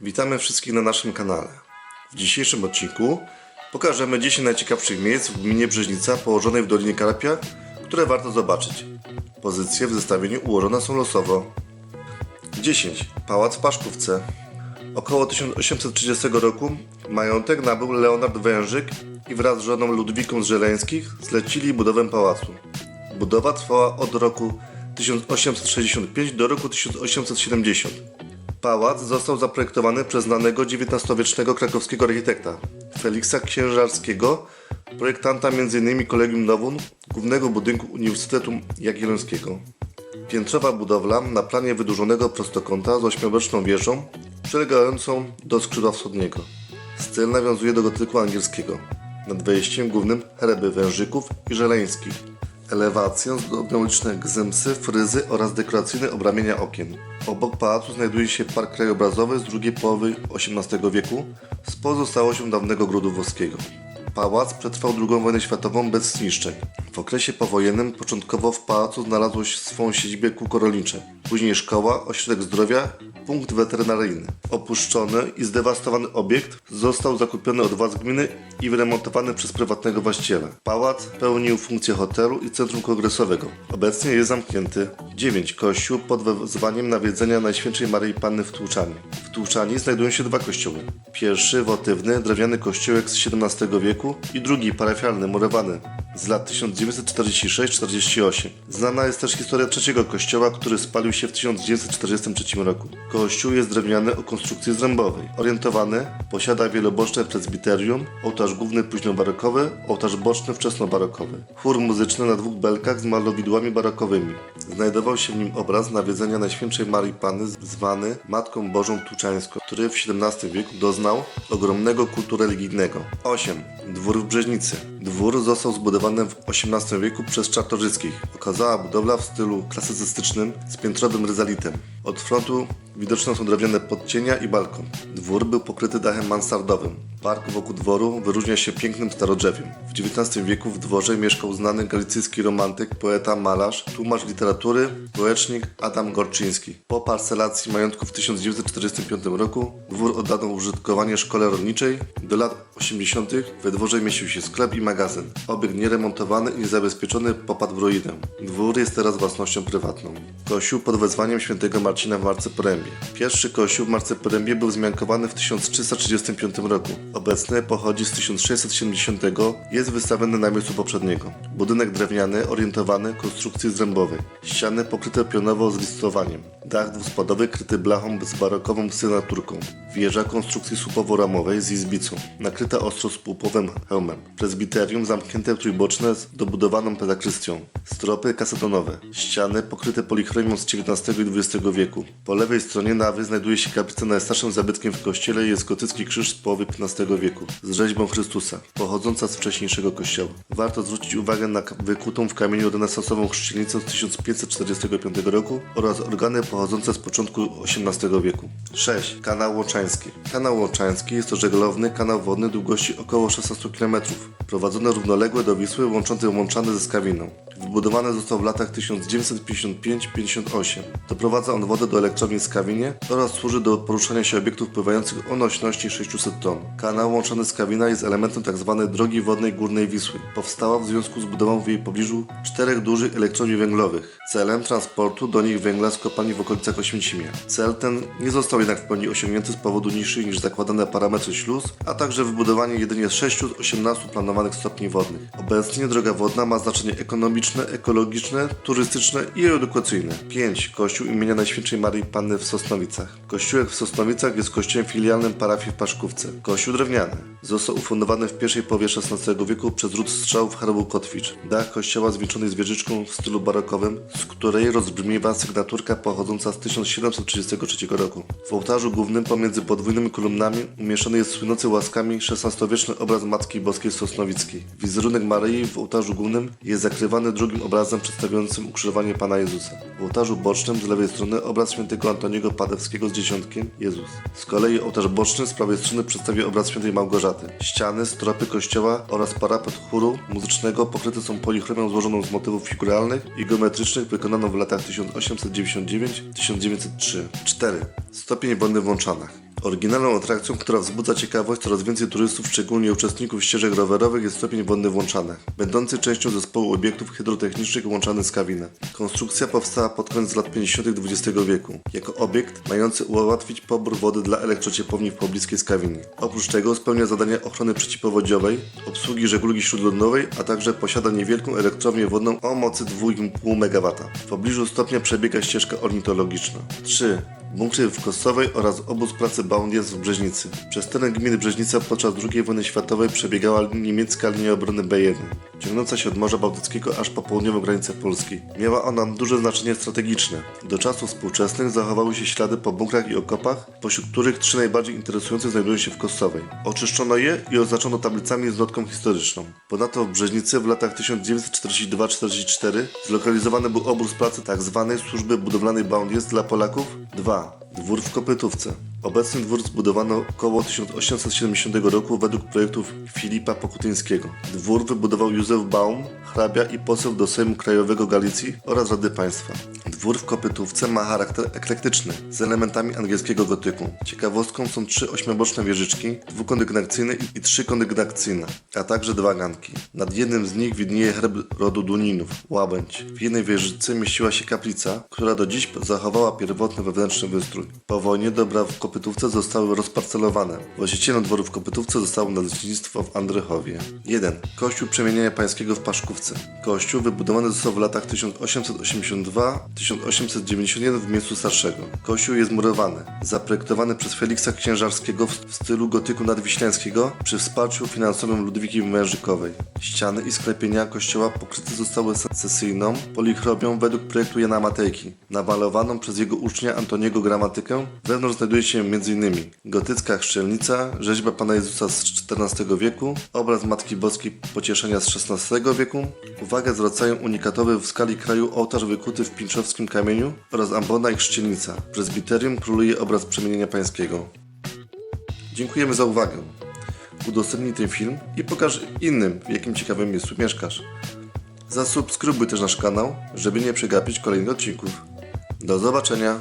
Witamy wszystkich na naszym kanale. W dzisiejszym odcinku pokażemy 10 najciekawszych miejsc w gminie Brzeźnica położonej w Dolinie Karpia, które warto zobaczyć. Pozycje w zestawieniu ułożone są losowo. 10. Pałac w Paszkówce. Około 1830 roku majątek nabył Leonard Wężyk i wraz z żoną Ludwiką z Żeleńskich zlecili budowę pałacu. Budowa trwała od roku 1865 do roku 1870. Pałac został zaprojektowany przez znanego XIX-wiecznego krakowskiego architekta Feliksa Księżarskiego, projektanta m.in. Kolegium Nowum, głównego budynku Uniwersytetu Jagiellońskiego. Piętrowa budowla na planie wydłużonego prostokąta z ośmioboczną wieżą przylegającą do skrzydła wschodniego. Styl nawiązuje do gotyku angielskiego. Nad wejściem głównym herby wężyków i żeleńskich. Elewację zdobią liczne gzymsy, fryzy oraz dekoracyjne obramienia okien. Obok pałacu znajduje się park krajobrazowy z drugiej połowy XVIII wieku z pozostałością dawnego grudu włoskiego. Pałac przetrwał II wojnę światową bez zniszczeń. W okresie powojennym początkowo w pałacu znalazło się swą siedzibę kółko rolnicze, później szkoła, ośrodek zdrowia, punkt weterynaryjny. Opuszczony i zdewastowany obiekt został zakupiony od władz gminy i wyremontowany przez prywatnego właściciela. Pałac pełnił funkcję hotelu i centrum kongresowego. Obecnie jest zamknięty. 9. Kościół pod wezwaniem nawiedzenia Najświętszej Maryi Panny w Tłuczani. W Tłuczani znajdują się dwa kościoły. Pierwszy wotywny, drewniany kościółek z XVII wieku i drugi parafialny, murowany z lat 1946-48. Znana jest też historia trzeciego kościoła, który spalił się w 1943 roku. Kościół jest drewniany o konstrukcji zrębowej. Orientowany, posiada wieloboczne prezbiterium, ołtarz główny późnobarokowy, ołtarz boczny wczesnobarokowy. Chór muzyczny na dwóch belkach z malowidłami barokowymi. Znajdował się w nim obraz nawiedzenia Najświętszej Marii Panny zwany Matką Bożą Tłuczańską, który w XVII wieku doznał ogromnego kultu religijnego. 8. Dwór w Brzeźnicy. Dwór został zbudowany w XVIII wieku przez Czartoryskich. Okazała budowla w stylu klasycystycznym z piętrowym ryzalitem. Od frontu widoczne są drewniane podcienia i balkon. Dwór był pokryty dachem mansardowym. Park wokół dworu wyróżnia się pięknym starodrzewiem. W XIX wieku w dworze mieszkał znany galicyjski romantyk, poeta, malarz, tłumacz literatury, społecznik Adam Gorczyński. Po parcelacji majątku w 1945 roku dwór oddano użytkowanie szkole rolniczej. Do lat 80. we dworze mieścił się sklep i magazyn. Obiekt nieremontowany i niezabezpieczony popadł w ruinę. Dwór jest teraz własnością prywatną. Kościół pod wezwaniem świętego Marcina w Marce Porębie. Pierwszy kościół w Marce Porębie był zmiankowany w 1335 roku. Obecny pochodzi z 1670, jest wystawiony na miejscu poprzedniego. Budynek drewniany, orientowany, konstrukcji zrębowej. Ściany pokryte pionowo z listowaniem. Dach dwuspadowy kryty blachą z barokową sygnaturką. Wieża konstrukcji słupowo-ramowej z izbicą, nakryta ostro spłupowym hełmem. Prezbiterium zamknięte trójboczne z dobudowaną pedakrystią. Stropy kasetonowe. Ściany pokryte polichromią z XIX i XX wieku. Po lewej stronie nawy znajduje się kaplica najstarszym zabytkiem w kościele i jest gotycki krzyż z połowy XV wieku z rzeźbą Chrystusa, pochodząca z wcześniejszego kościoła. Warto zwrócić uwagę na wykutą w kamieniu renesansową chrzcienicę z 1545 roku oraz organy pochodzące z początku XVIII wieku. 6. Kanał Łoczański. Kanał Łoczański jest to żeglowny kanał wodny długości około 16 km, prowadzony równolegle do Wisły, łączący Łączany ze Skawiną. Wybudowany został w latach 1955-58. Doprowadza on wodę do elektrowni w Skawinie oraz służy do poruszania się obiektów pływających o nośności 600 ton. Kanał łączony z Skawina jest elementem tzw. drogi wodnej Górnej Wisły. Powstała w związku z budową w jej pobliżu czterech dużych elektrowni węglowych celem transportu do nich węgla z kopalni w okolicach Oświęcimia. Cel ten nie został jednak w pełni osiągnięty z powodu niższych niż zakładane parametry śluz, a także wybudowanie jedynie 6 z 18 planowanych stopni wodnych. Obecnie droga wodna ma znaczenie ekonomiczne, ekologiczne, turystyczne i edukacyjne. 5. Kościół imienia Najświętszej Maryi Panny w Sosnowicach. Kościółek w Sosnowicach jest kościołem filialnym parafii w Paszkówce. Kościół drewniany. Został ufundowany w pierwszej połowie XVI wieku przez ród strzałów hrabu Kotwicz. Dach kościoła zwieńczony jest wieżyczką w stylu barokowym, z której rozbrzmiewa sygnaturka pochodząca z 1733 roku. W ołtarzu głównym pomiędzy podwójnymi kolumnami umieszczony jest słynący łaskami XVI-wieczny obraz Matki Boskiej Sosnowickiej. Wizerunek Maryi w ołtarzu głównym jest zakrywany drugim obrazem przedstawiającym ukrzyżowanie Pana Jezusa. W ołtarzu bocznym z lewej strony obraz świętego Antoniego Padewskiego z dzieciątkiem Jezus. Z kolei ołtarz boczny z prawej strony przedstawia obraz świętej Małgorzaty. Ściany, stropy kościoła oraz parapet chóru muzycznego pokryte są polichromią złożoną z motywów figuralnych i geometrycznych wykonaną w latach 1899-1903. 4. Stopień wodny w Łączanach. Oryginalną atrakcją, która wzbudza ciekawość coraz więcej turystów, szczególnie uczestników ścieżek rowerowych, jest stopień wodny w Łączanach, będący częścią zespołu obiektów hydrotechnicznych Łączany Skawina. Konstrukcja powstała pod koniec lat 50. XX wieku, jako obiekt mający ułatwić pobór wody dla elektrociepłowni w pobliskiej Skawinie. Oprócz tego spełnia zadania ochrony przeciwpowodziowej, obsługi żeglugi śródlądowej, a także posiada niewielką elektrownię wodną o mocy 2,5 MW. W pobliżu stopnia przebiega ścieżka ornitologiczna. 3. Bunkry w Kosowej oraz obóz pracy Boundies w Brzeźnicy. Przez teren gminy Brzeźnica podczas II wojny światowej przebiegała niemiecka linia obrony B1, ciągnąca się od Morza Bałtyckiego aż po południową granicę Polski. Miała ona duże znaczenie strategiczne. Do czasów współczesnych zachowały się ślady po bunkrach i okopach, pośród których trzy najbardziej interesujące znajdują się w Kosowej. Oczyszczono je i oznaczono tablicami z notką historyczną. Ponadto w Brzeźnicy w latach 1942-44 zlokalizowany był obóz pracy tzw. służby budowlanej Boundies dla Polaków. 2. Dwór w Kopytówce. Obecny dwór zbudowano około 1870 roku według projektów Filipa Pokutyńskiego. Dwór wybudował Józef Baum, hrabia i poseł do Sejmu Krajowego Galicji oraz Rady Państwa. Dwór w Kopytówce ma charakter eklektyczny, z elementami angielskiego gotyku. Ciekawostką są trzy ośmioboczne wieżyczki, dwukondygnacyjne i trzy kondygnacyjne, a także dwa ganki. Nad jednym z nich widnieje herb rodu Duninów, łabędź. W jednej wieżyczce mieściła się kaplica, która do dziś zachowała pierwotny wewnętrzny wystrój. Po wojnie dobra w Kopytówce zostały rozparcelowane. Właścicielem dworu w Kopytówce zostało nadleśnictwo w Andrychowie. 1. Kościół Przemienienia Pańskiego w Paszkówce. Kościół wybudowany został w latach 1882-1891 w miejscu starszego. Kościół jest murowany, zaprojektowany przez Feliksa Księżarskiego w stylu gotyku nadwiślańskiego przy wsparciu finansowym Ludwiki Mężykowej. Ściany i sklepienia kościoła pokryte zostały secesyjną polichromią według projektu Jana Matejki, namalowaną przez jego ucznia Antoniego Gramatykę. Wewnątrz znajduje się m.in. gotycka chrzczelnica, rzeźba Pana Jezusa z XIV wieku, obraz Matki Boskiej Pocieszenia z XVI wieku. Uwagę zwracają unikatowy w skali kraju ołtarz wykuty w pinczowskim kamieniu oraz ambona i chrzcienica. W prezbiterium króluje obraz Przemienienia Pańskiego. Dziękujemy za uwagę. Udostępnij ten film i pokaż innym, w jakim ciekawym miejscu mieszkasz. Zasubskrybuj też nasz kanał, żeby nie przegapić kolejnych odcinków. Do zobaczenia!